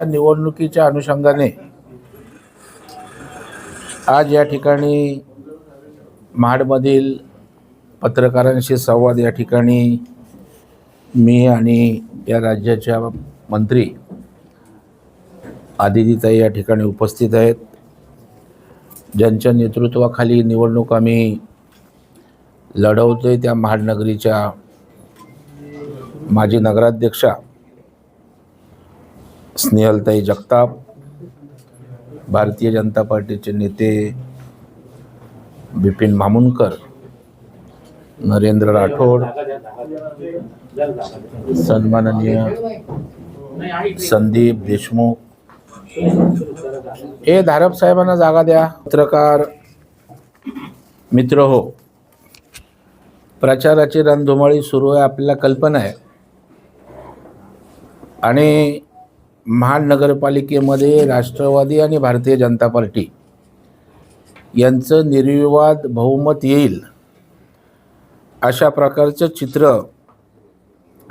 निवडणुकीच्या अनुषंगाने आज या ठिकाणी महाडमधील पत्रकारांशी संवाद या ठिकाणी मी आणि या राज्याच्या मंत्री आदितीताई या ठिकाणी उपस्थित आहेत. ज्यांच्या नेतृत्वाखाली निवडणूक आम्ही लढवतोय त्या महाडनगरीच्या माजी नगराध्यक्षा स्नेहलताई जगताप भारतीय जनता पार्टीचे नेते बिपिन मामुनकर नरेंद्र राठोड सन्माननीय संदीप देशमुख. ए धारप साहेबांना जागा द्या. पत्रकार मित्र हो. प्रचाराची रणधुमाळी सुरू आहे आपल्याला कल्पना आहे. आणि महानगरपालिकेमध्ये राष्ट्रवादी आणि भारतीय जनता पार्टी यांचं निर्विवाद बहुमत येईल अशा प्रकारचं चित्र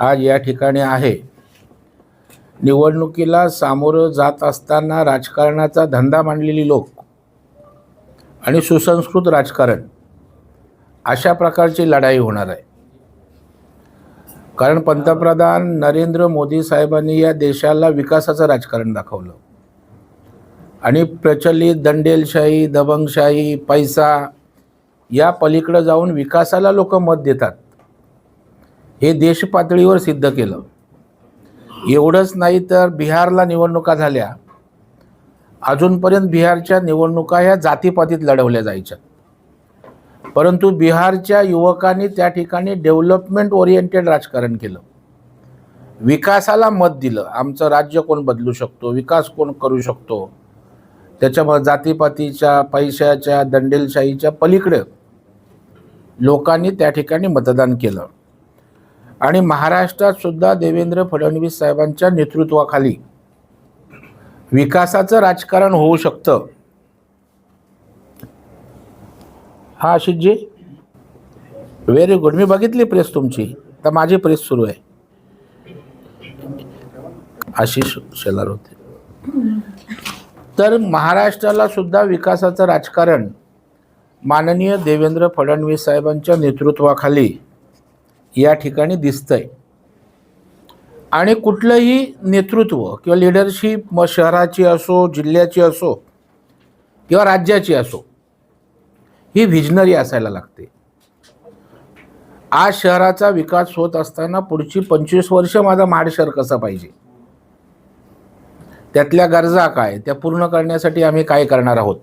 आज या ठिकाणी आहे. निवडणुकीला सामोरं जात असताना राजकारणाचा धंदा मांडलेली लोक आणि सुसंस्कृत राजकारण अशा प्रकारची लढाई होणार आहे. कारण पंतप्रधान नरेंद्र मोदी साहेबांनी या देशाला विकासाचं राजकारण दाखवलं. आणि प्रचलित दंडेलशाही दबंगशाही पैसा या पलीकडं जाऊन विकासाला लोक मत देतात. हे देशपातळीवर सिद्ध केलं. एवढंच नाही तर बिहारला निवडणुका झाल्या. अजूनपर्यंत बिहारच्या निवडणुका ह्या जातीपातीत लढवल्या जायच्या परंतु बिहारच्या युवकांनी त्या ठिकाणी डेव्हलपमेंट ओरिएंटेड राजकारण केलं. विकासाला मत दिलं. आमचं राज्य कोण बदलू शकतो? विकास कोण करू शकतो? त्याच्यामुळे जातीपातीच्या पैशाच्या दंडेलशाहीच्या पलीकडे लोकांनी त्या ठिकाणी मतदान केलं. आणि महाराष्ट्रात सुद्धा देवेंद्र फडणवीस साहेबांच्या नेतृत्वाखाली विकासाचं राजकारण होऊ शकतं. हा आशिषजी व्हेरी गुड मी बघितली प्रेस तुमची. तर माझी प्रेस सुरू आहे. आशिष शेलार होते. तर महाराष्ट्राला सुद्धा विकासाचं राजकारण माननीय देवेंद्र फडणवीस साहेबांच्या नेतृत्वाखाली या ठिकाणी दिसतंय. आणि कुठलंही नेतृत्व किंवा लिडरशिप मग शहराची असो जिल्ह्याची असो किंवा राज्याची असो ही व्हिजनरी असायला लागते. आज शहराचा विकास होत असताना पुढची पंचवीस वर्ष माझा महाड शहर कसं पाहिजे? त्यातल्या गरजा काय? त्या पूर्ण करण्यासाठी आम्ही काय करणार आहोत?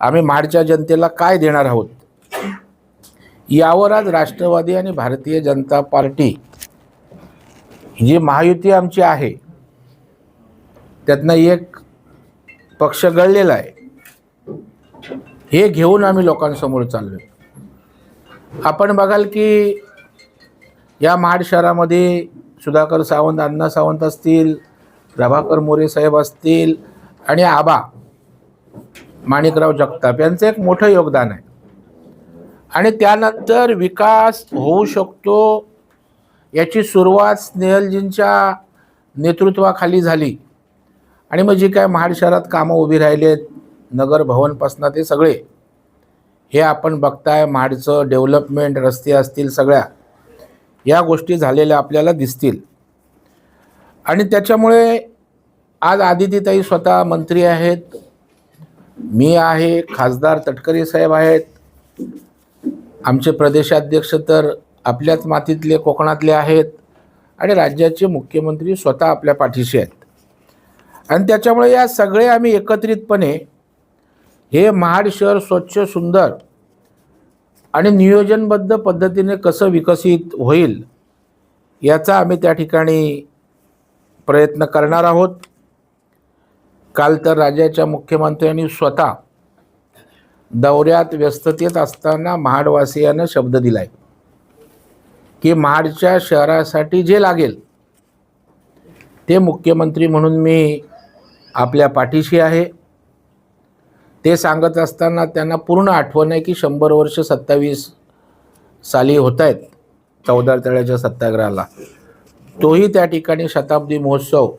आम्ही महाडच्या जनतेला काय देणार आहोत? यावर आज राष्ट्रवादी आणि भारतीय जनता पार्टी जी महायुती आमची आहे त्यातनं एक पक्ष गळलेला आहे. हे घेऊन आम्ही लोकांसमोर चाललो आपण बघाल की या महाड शहरामध्ये सुधाकर सावंत अण्णा सावंत असतील प्रभाकर मोरे साहेब असतील आणि आबा माणिकराव जगताप यांचं एक मोठं योगदान आहे. आणि त्यानंतर विकास होऊ शकतो याची सुरुवात स्नेहलजींच्या नेतृत्वाखाली झाली. आणि मग जी काय महाड शहरात कामं उभी राहिलेत नगर भवनपासनं ते सगळे. हे आपण बघताय महाडचं डेव्हलपमेंट रस्ते असतील सगळ्या. या गोष्टी झालेल्या आपल्याला दिसतील. आणि त्याच्यामुळे आज आदितीताई स्वतः मंत्री आहेत. मी आहे खासदार तटकरे साहेब आहेत. आमचे प्रदेशाध्यक्ष तर आपल्याच मातीतले कोकणातले आहेत. आणि राज्याचे मुख्यमंत्री स्वतः आपल्या पाठीशी आहेत. आणि त्याच्यामुळे या सगळे आम्ही एकत्रितपणे हे महाड शहर स्वच्छ सुंदर आणि नियोजनबद्ध पद्धतीने कसं विकसित होईल याचा आम्ही त्या ठिकाणी प्रयत्न करणार आहोत. काल तर राज्याच्या मुख्यमंत्र्यांनी स्वतः दौऱ्यात व्यस्ततेत असताना महाडवासियांना शब्द दिलाय की महाडच्या शहरासाठी जे लागेल ते मुख्यमंत्री म्हणून मी आपल्या पाठीशी आहे. ते सांगत असताना त्यांना पूर्ण आठवण आहे की शंभर वर्ष सत्तावीस साली होत आहेत चौदार तळ्याच्या सत्याग्रहाला. तोही त्या ठिकाणी शताब्दी महोत्सव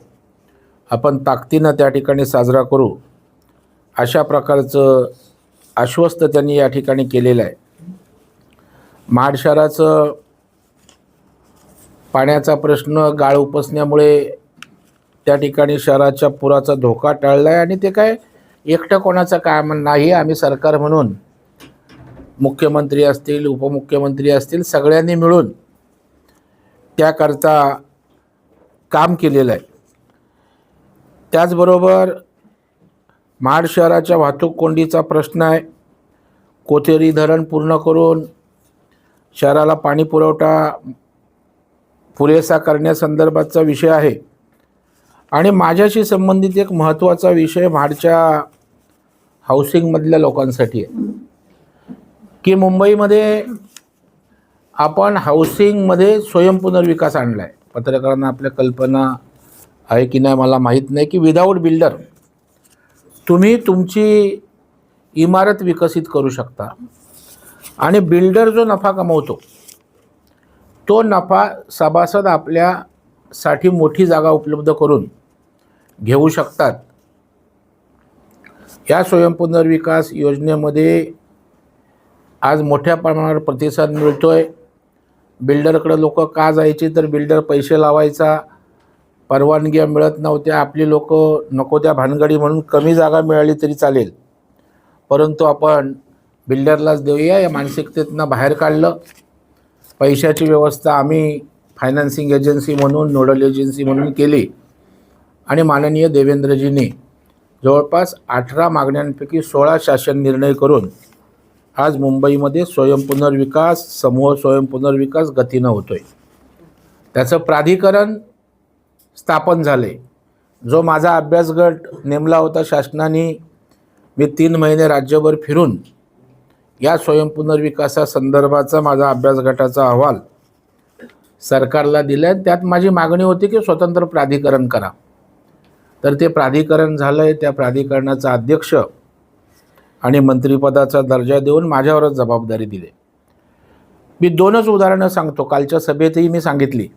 आपण ताकदीनं त्या ठिकाणी साजरा करू. अशा प्रकारचं आश्वस्त त्यांनी या ठिकाणी केलेलं आहे. महाड शहराचं पाण्याचा प्रश्न गाळ उपसण्यामुळे त्या ठिकाणी शहराच्या पुराचा धोका टळला आहे आणि ते काय एकटं कोणाचं काम नाही आम्ही सरकार म्हणून. मुख्यमंत्री असतील उपमुख्यमंत्री असतील सगळ्यांनी मिळून त्याकरता काम केलेलं आहे. त्याचबरोबर महाड शहराच्या वाहतूक कोंडीचा प्रश्न आहे. कोथेरी धरण पूर्ण करून शहराला पाणी पुरवठा पुरेसा करण्यासंदर्भातचा विषय आहे. आणि माझ्याशी संबंधित एक महत्त्वाचा विषय महाडच्या हाऊसिंगमधल्या लोकांसाठी आहे. की मुंबईमध्ये आपण हाऊसिंगमध्ये स्वयंपुनर्विकास आणला आहे पत्रकारांना आपल्या कल्पना आहे की नाही मला माहीत नाही की विदाऊट बिल्डर तुम्ही तुमची इमारत विकसित करू शकता. आणि बिल्डर जो नफा कमवतो तो नफा सभासद आपल्यासाठी मोठी जागा उपलब्ध करून घेऊ शकतात. या स्वयंपुनर्विकास योजनेमध्ये आज मोठ्या प्रमाणावर प्रतिसाद मिळतो आहे बिल्डरकडं लोक का जायची? तर बिल्डर पैसे लावायचा. परवानग्या मिळत नव्हत्या. आपली लोक नको त्या भानगडी म्हणून कमी जागा मिळाली तरी चालेल. परंतु आपण बिल्डरलाच देऊया. या मानसिकतेतनं बाहेर काढलं. पैशाची व्यवस्था आम्ही फायनान्सिंग एजन्सी म्हणून नोडल एजन्सी म्हणून केली. आणि माननीय देवेंद्रजींनी जवळपास अठरा मागण्यांपैकी सोळा शासन निर्णय करून आज मुंबईमध्ये स्वयंपुनर्विकास समूह स्वयंपुनर्विकास गतीनं होतो आहे त्याचं प्राधिकरण स्थापन झाले. जो माझा अभ्यासगट नेमला होता शासनाने मी तीन महिने राज्यभर फिरून या स्वयंपुनर्विकासासंदर्भाचा माझा अभ्यास गटाचा अहवाल सरकारला दिला आहे त्यात माझी मागणी होती की स्वतंत्र प्राधिकरण करा. तर ते प्राधिकरण झालं आहे त्या प्राधिकरणाचा अध्यक्ष आणि मंत्रिपदाचा दर्जा देऊन माझ्यावरच जबाबदारी दिली. मी दोनच उदाहरणं सांगतो. कालच्या सभेतही मी सांगितली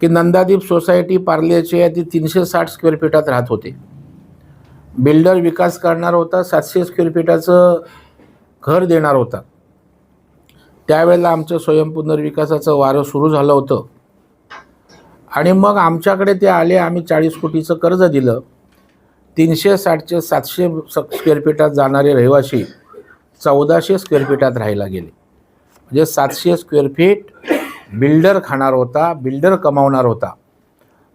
की नंदादीप सोसायटी पार्लेची आहे ती तीनशे साठ स्क्वेअर फीटात राहत होते. बिल्डर विकास करणार होता सातशे स्क्वेअर फीटाचं घर देणार होता. त्यावेळेला आमचं स्वयंपुनर्विकासाचं वारं सुरू झालं होतं. आणि मग आमच्याकडे ते आले आम्ही चाळीस कोटीचं कर्ज दिलं. तीनशे साठचे सातशे स्क्वेअर फीटात जाणारे रहिवासी चौदाशे स्क्वेअर फीटात राहायला गेले. म्हणजे सातशे स्क्वेअर फीट बिल्डर खाणार होता बिल्डर कमावणार होता.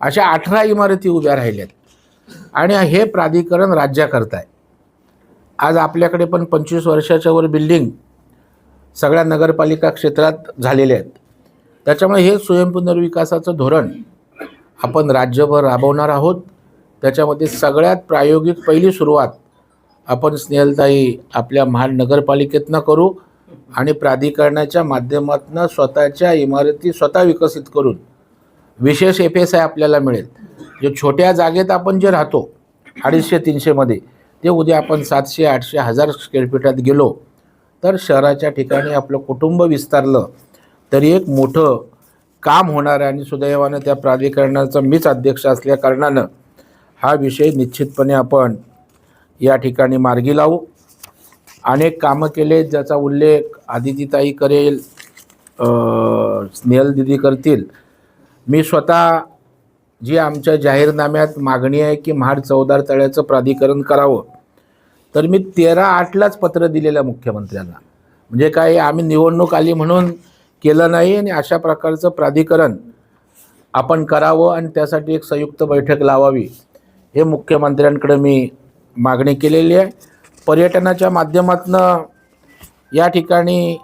अशा अठरा इमारती उभ्या राहिल्यात. आणि हे प्राधिकरण राज्याकरता आहे आज आपल्याकडे पण पंचवीस वर्षाच्यावर बिल्डिंग सगळ्या नगरपालिका क्षेत्रात झालेले आहेत. त्याच्यामुळे हे स्वयंपुनर्विकासाचं धोरण आपण राज्यभर राबवणार आहोत. त्याच्यामध्ये सगळ्यात प्रायोगिक पहिली सुरुवात आपण स्नेहलताई आपल्या महानगरपालिकेतनं करू आणि प्राधिकरणाच्या माध्यमातून स्वतःच्या इमारती स्वतः विकसित करून विशेष एफ एस आय आपल्याला मिळेल. जे छोट्या जागेत आपण जे राहतो अडीचशे तीनशेमध्ये ते उद्या आपण सातशे आठशे हजार स्क्वेअर फीटात गेलो तर शहराच्या ठिकाणी आपलं कुटुंब विस्तारलं तरी एक मोठं काम होणार आहे आणि सुदैवानं त्या प्राधिकरणाचा मीच अध्यक्ष असल्या कारणानं हा विषय निश्चितपणे आपण या ठिकाणी मार्गी लावू. अनेक कामं केले ज्याचा उल्लेख आदितीताई करेल स्नेहल दिदी करतील. मी स्वतः जी आमच्या जाहीरनाम्यात मागणी आहे की महाड चौदार तळ्याचं प्राधिकरण करावं तर मी तेरा आठलाच पत्र दिलेलं मुख्यमंत्र्यांना. म्हणजे काय आम्ही निवडणूक आली म्हणून केलं नाही आणि अशा प्रकारचं प्राधिकरण आपण करावं आणि त्यासाठी एक संयुक्त बैठक लावावी हे मुख्यमंत्र्यांकडे मी मागणी केलेली आहे. पर्यटनाच्या माध्यमातून या ठिकाणी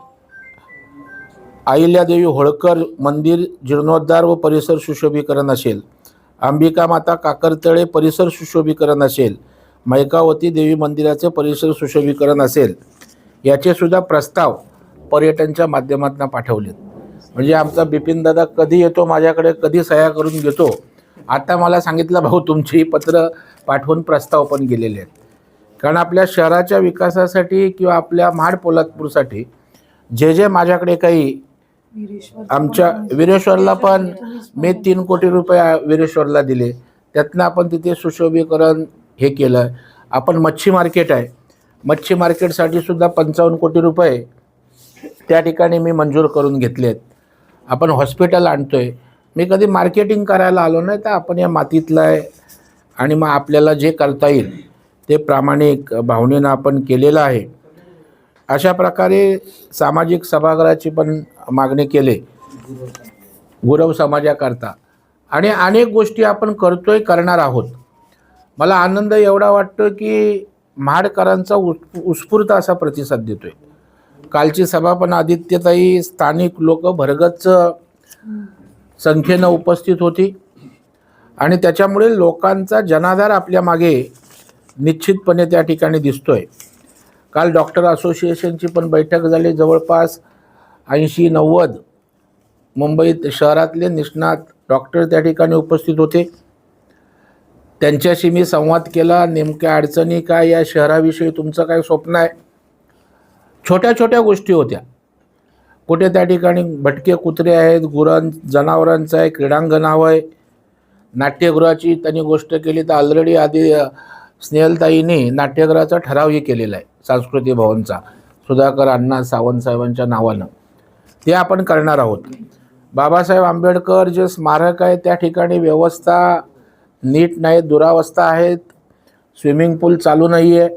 अहिल्यादेवी होळकर मंदिर जीर्णोद्धार व परिसर सुशोभीकरण असेल अंबिका माता काकरतळे परिसर सुशोभीकरण असेल मैकावती देवी मंदिराचे परिसर सुशोभीकरण असेल याचे सुद्धा प्रस्ताव पर्यटनच्या माध्यमातून पाठवलेत. म्हणजे आमचा बिपिनदादा कधी येतो माझ्याकडे कधी सह्या करून घेतो आता मला सांगितलं भाऊ तुमची पत्र पाठवून प्रस्ताव पण गेलेले आहेत. कारण आपल्या शहराच्या विकासासाठी किंवा आपल्या महाड पोलादपूरसाठी जे जे माझ्याकडे काही आमच्या विरेश्वरला पण मी तीन कोटी रुपये विरेश्वरला दिले. त्यातनं आपण तिथे सुशोभीकरण हे केलं. आहे आपण मच्छी मार्केट आहे. मच्छी मार्केटसाठी सुद्धा पंचावन्न कोटी रुपये त्या ठिकाणी मी मंजूर करून घेतले आहेत आपण हॉस्पिटल आणतो आहे मी कधी मार्केटिंग करायला आलो नाही तर आपण या मातीतलं आहे आणि मग आपल्याला जे करता येईल ते प्रामाणिक भावनेनं आपण केलेलं आहे. अशा प्रकारे सामाजिक सभागृहाची पण मागणी केली. गुरव समाजाकरता. आणि अनेक गोष्टी आपण करतोय करणार आहोत. मला आनंद एवढा वाटतो की महाडकरांचा उत् उत्स्फूर्त असा प्रतिसाद देतोय. कालची सभा पण आदित्यताई स्थानिक लोक भरगच्च संख्येनं उपस्थित होती. आणि त्याच्यामुळे लोकांचा जनाधार आपल्या मागे निश्चितपणे त्या ठिकाणी दिसतोय. काल डॉक्टर असोसिएशनची पण बैठक झाली. जवळपास ऐंशी नव्वद मुंबईत शहरातले निष्णात डॉक्टर त्या ठिकाणी उपस्थित होते. त्यांच्याशी मी संवाद केला. नेमक्या अडचणी काय? या शहराविषयी तुमचं काय स्वप्न आहे? छोट्या छोट्या गोष्टी होत्या. कुठे त्या ठिकाणी भटके कुत्रे आहेत गुरां जनावरांचं आहे क्रीडांगण हवं आहे. नाट्यगृहाची त्यांनी गोष्ट केली तर ऑलरेडी आधी स्नेहलताईने नाट्यगृहाचा ठरावही केलेला आहे सांस्कृतिक भवनचा. सुधाकर अण्णा सावंत साहेबांच्या नावानं. ते आपण करणार आहोत. बाबासाहेब आंबेडकर जे स्मारक आहे त्या ठिकाणी व्यवस्था नीट नाही दुरावस्था आहेत. स्विमिंग पूल चालू नाही आहे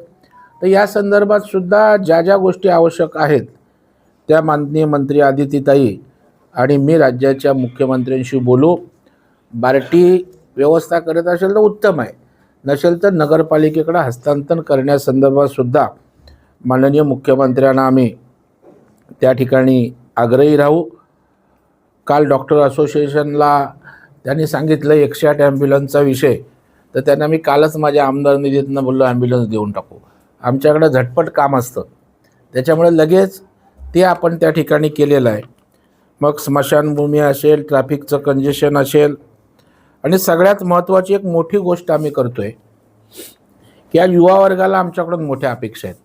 तर या संदर्भात सुद्धा ज्या ज्या गोष्टी आवश्यक आहेत त्या माननीय मंत्री आदितीताई आणि मी राज्याच्या मुख्यमंत्र्यांशी बोलू. बार्टी व्यवस्था करत असेल तर उत्तम आहे. नसेल तर नगरपालिकेकडे हस्तांतरण करण्यासंदर्भात सुद्धा माननीय मुख्यमंत्र्यांना आम्ही त्या ठिकाणी आग्रही राहू. काल डॉक्टर असोसिएशनला त्यांनी सांगितलं एकशे आठ ॲम्ब्युलन्सचा विषय. तर त्यांना मी कालच माझ्या आमदार निधीतनं बोललो ॲम्ब्युलन्स देऊन टाकू. आमच्याकडं झटपट काम असतं. त्याच्यामुळे लगेच ते आपण त्या ठिकाणी केलेलं आहे. मग स्मशानभूमी असेल ट्रॅफिकचं कंजेशन असेल आणि सगळ्यात महत्त्वाची एक मोठी गोष्ट आम्ही करतो आहे की या युवा वर्गाला आमच्याकडून मोठ्या अपेक्षा आहेत.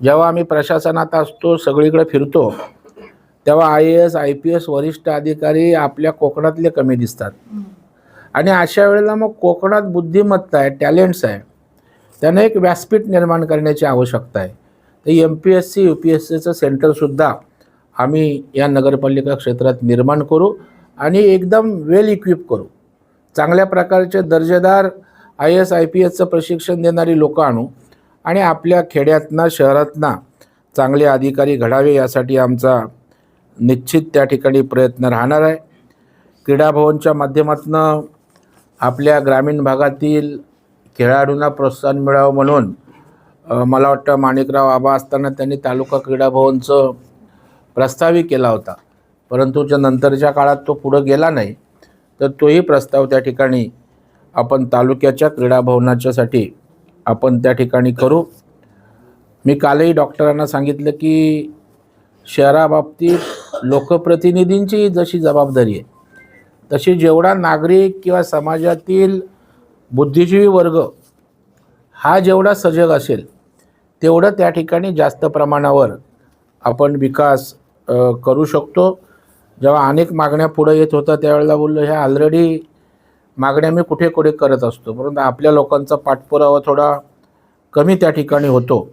जेव्हा आम्ही प्रशासनात असतो सगळीकडे फिरतो तेव्हा I A S I P S वरिष्ठ अधिकारी आपल्या कोकणातले कमी दिसतात. आणि अशा वेळेला मग कोकणात बुद्धिमत्ता आहे टॅलेंट्स आहे. त्यांना एक व्यासपीठ निर्माण करण्याची आवश्यकता आहे. तर M P S C U P S सीचं सेंटरसुद्धा आम्ही या नगरपालिका क्षेत्रात निर्माण करू आणि एकदम वेल इक्विप करू. चांगल्या प्रकारचे दर्जेदार आय एस आय पी एसचं प्रशिक्षण देणारी लोकं आणू आणि आपल्या खेड्यातनं शहरातनं चांगले अधिकारी घडावे यासाठी आमचा निश्चित त्या ठिकाणी प्रयत्न राहणार आहे. क्रीडाभवनच्या माध्यमातून आपल्या ग्रामीण भागातील खेळाडूंना प्रोत्साहन मिळावं म्हणून मला वाटतं माणिकराव आबा असताना त्यांनी तालुका क्रीडा भवनचं प्रस्तावही केला होता. परंतु ज्या नंतरच्या काळात तो पुढं गेला नाही तर तोही प्रस्ताव त्या ठिकाणी आपण तालुक्याच्या क्रीडा भवनाच्यासाठी आपण त्या ठिकाणी करू. मी कालही डॉक्टरांना सांगितलं की शहराबाबतीत लोकप्रतिनिधींची जशी जबाबदारी आहे तशी जेवढा नागरिक किंवा समाजातील बुद्धिजीवी वर्ग हा जेवढा सजग असेल तेवढं त्या ठिकाणी जास्त प्रमाणावर आपण विकास करू शकतो. जेव्हा अनेक मागण्या पुढे येत होत्या त्यावेळेला बोललो ह्या ऑलरेडी मागण्या मी कुठे कुठे करत असतो. परंतु आपल्या लोकांचा पाठपुरावा थोडा कमी त्या ठिकाणी होतो.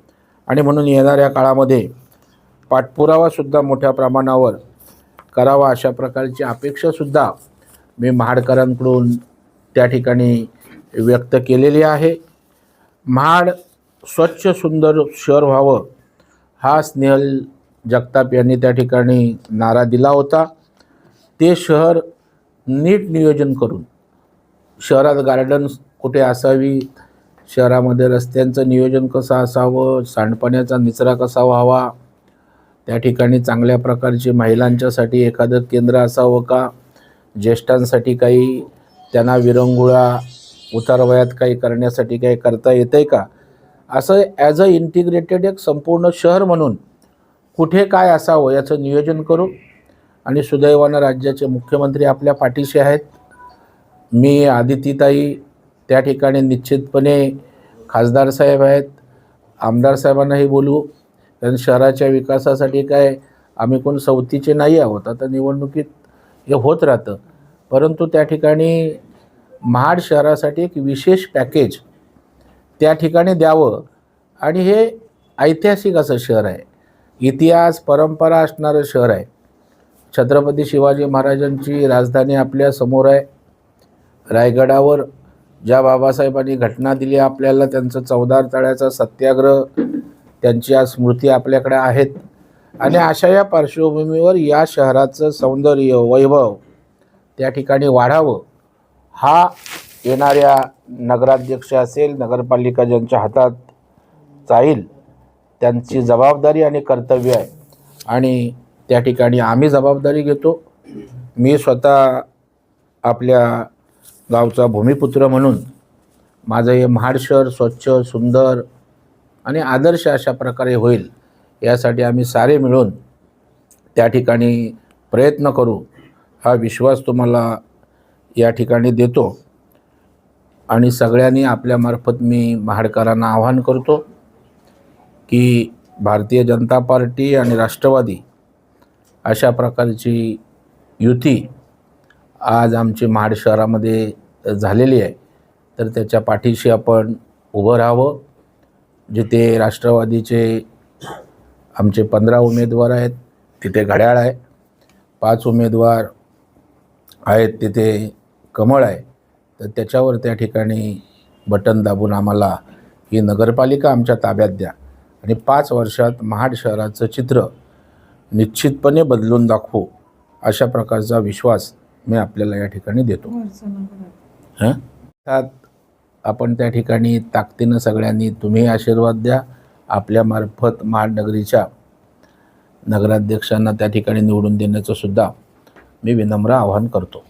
आणि म्हणून येणाऱ्या काळामध्ये पाठपुरावासुद्धा मोठ्या प्रमाणावर करावा अशा प्रकारची अपेक्षासुद्धा मी महाडकरांकडून त्या ठिकाणी व्यक्त केलेली आहे. महाड स्वच्छ सुंदर शहर व्हावं हा स्नेहल जगताप यांनी त्या ठिकाणी नारा दिला होता. ते शहर नीट नियोजन करून शहरात गार्डन्स कुठे असावी शहरामध्ये रस्त्यांचं नियोजन कसं असावं सांडपाण्याचा निचरा कसा व्हावा त्या ठिकाणी चांगल्या प्रकारचे महिलांच्यासाठी एखादं केंद्र असावं का? ज्येष्ठांसाठी काही त्यांना विरंगुळा उतारवयात काही करण्यासाठी काही करता येतं आहे का? असं ॲज अ इंटिग्रेटेड एक संपूर्ण शहर म्हणून कुठे काय असावं याचं नियोजन करू आणि सुदैवानं राज्याचे मुख्यमंत्री आपल्या पाठीशी आहेत. मी आदितीताई त्या ठिकाणी निश्चितपणे खासदार साहेब आहेत. आमदार साहेबांनाही बोलू. कारण शहराच्या विकासासाठी काय आम्ही कोण सवतीचे नाही आहोत. आता निवडणुकीत हे होत राहतं. परंतु त्या ठिकाणी महाड शहरासाठी एक विशेष पॅकेज त्या ठिकाणी द्यावं. आणि हे ऐतिहासिक असं शहर आहे. इतिहास परंपरा असणारं शहर आहे. छत्रपती शिवाजी महाराजांची राजधानी आपल्यासमोर आहे. रायगडावर ज्या बाबासाहेबांनी घटना दिली आपल्याला त्यांचं चौदार तळ्याचा सत्याग्रह त्यांची आज स्मृती आपल्याकडे आहेत. आणि अशा या पार्श्वभूमीवर या शहराचं सौंदर्य वैभव त्या ठिकाणी वाढावं. हा येणाऱ्या नगराध्यक्ष असेल नगरपालिका ज्यांच्या हातात जाईल त्यांची जबाबदारी आणि कर्तव्य आहे. आणि त्या ठिकाणी आम्ही जबाबदारी घेतो. मी स्वतः आपल्या गावचा भूमिपुत्र म्हणून माझं हे महाड शहर स्वच्छ सुंदर आणि आदर्श अशा प्रकारे होईल यासाठी आम्ही सारे मिळून त्या ठिकाणी प्रयत्न करू. हा विश्वास तुम्हाला या ठिकाणी देतो. आणि सगळ्यांनी आपल्यामार्फत मी महाडकरांना आवाहन करतो की भारतीय जनता पार्टी आणि राष्ट्रवादी अशा प्रकारची युती आज आमची महाड शहरामध्ये झालेली आहे. तर त्याच्या पाठीशी आपण उभं राहावं. जिथे राष्ट्रवादीचे आमचे पंधरा उमेदवार आहेत तिथे घड्याळ आहे. पाच उमेदवार आहेत तिथे कमळ आहे तर त्याच्यावर त्या ठिकाणी बटन दाबून आम्हाला ही नगरपालिका आमच्या ताब्यात द्या. आणि पाच वर्षात महाड शहराचं चित्र निश्चितपणे बदलून दाखवू अशा प्रकारचा विश्वास मी आपल्याला या ठिकाणी देतो. हां? त्यात आपण त्या ठिकाणी ताकदीनं सगळ्यांनी तुम्ही आशीर्वाद द्या. आपल्यामार्फत महाडनगरीच्या नगराध्यक्षांना त्या ठिकाणी निवडून देण्याचं सुद्धा मी विनम्र आवाहन करतो.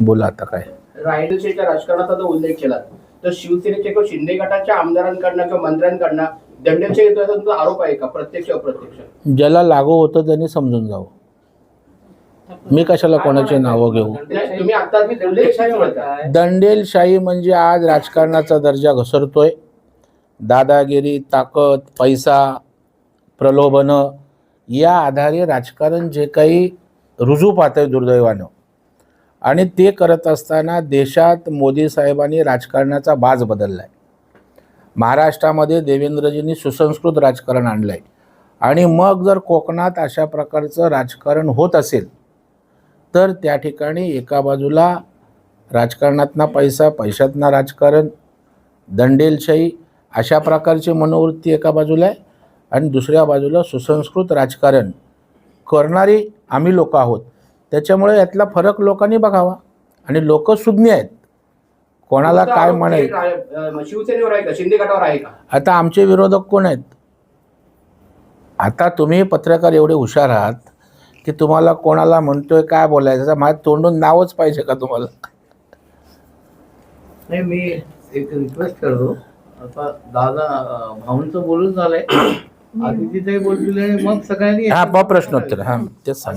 बोला आता काय. रायगडच्या राजकारणाचा जर उल्लेख केला तर शिवसेनेच्या किंवा शिंदे गटाच्या आमदारांकडनं किंवा मंत्र्यांकडनं दंडाच्या युद्धाचा आरोप आहे का प्रत्यक्ष अप्रत्यक्ष? ज्याला लागू होतं त्यांनी समजून जावं. मी कशाला कोणाचे नावं घेऊ. दंडेलशाही म्हणजे आज राजकारणाचा दर्जा घसरतोय. दादागिरी ताकद पैसा प्रलोभनं या आधारे राजकारण जे काही रुजू पाहतंय दुर्दैवानं आणि ते करत असताना देशात मोदी साहेबांनी राजकारणाचा बाज बदलला आहे महाराष्ट्रामध्ये देवेंद्रजींनी सुसंस्कृत राजकारण आणलं आहे आणि मग जर कोकणात अशा प्रकारचं राजकारण होत असेल तर त्या ठिकाणी एका बाजूला राजकारणातना पैसा पैशातनं राजकारण दंडेलशाही अशा प्रकारची मनोवृत्ती एका बाजूला आहे आणि दुसऱ्या बाजूला सुसंस्कृत राजकारण करणारी आम्ही लोक आहोत. त्याच्यामुळे यातला फरक लोकांनी बघावा. आणि लोक सुज्ञ आहेत. कोणाला काय म्हणाय थेट आहे, अं, शिवसेनेवर आहे का? शिंदे गटावर आहे का? आता आमचे विरोधक कोण आहेत? आता तुम्ही पत्रकार एवढे हुशार आहात की तुम्हाला कोणाला म्हणतोय काय बोलायचं माझ्या तोंडून नावच पाहिजे का तुम्हाला? नाही मी एक रिक्वेस्ट करतो. आता दादा भाऊंचं बोलून झालंय. आदिती ताई बोलतील आणि मग सगळ्यांनी हा बा प्रश्नोत्तर हां तेच सांग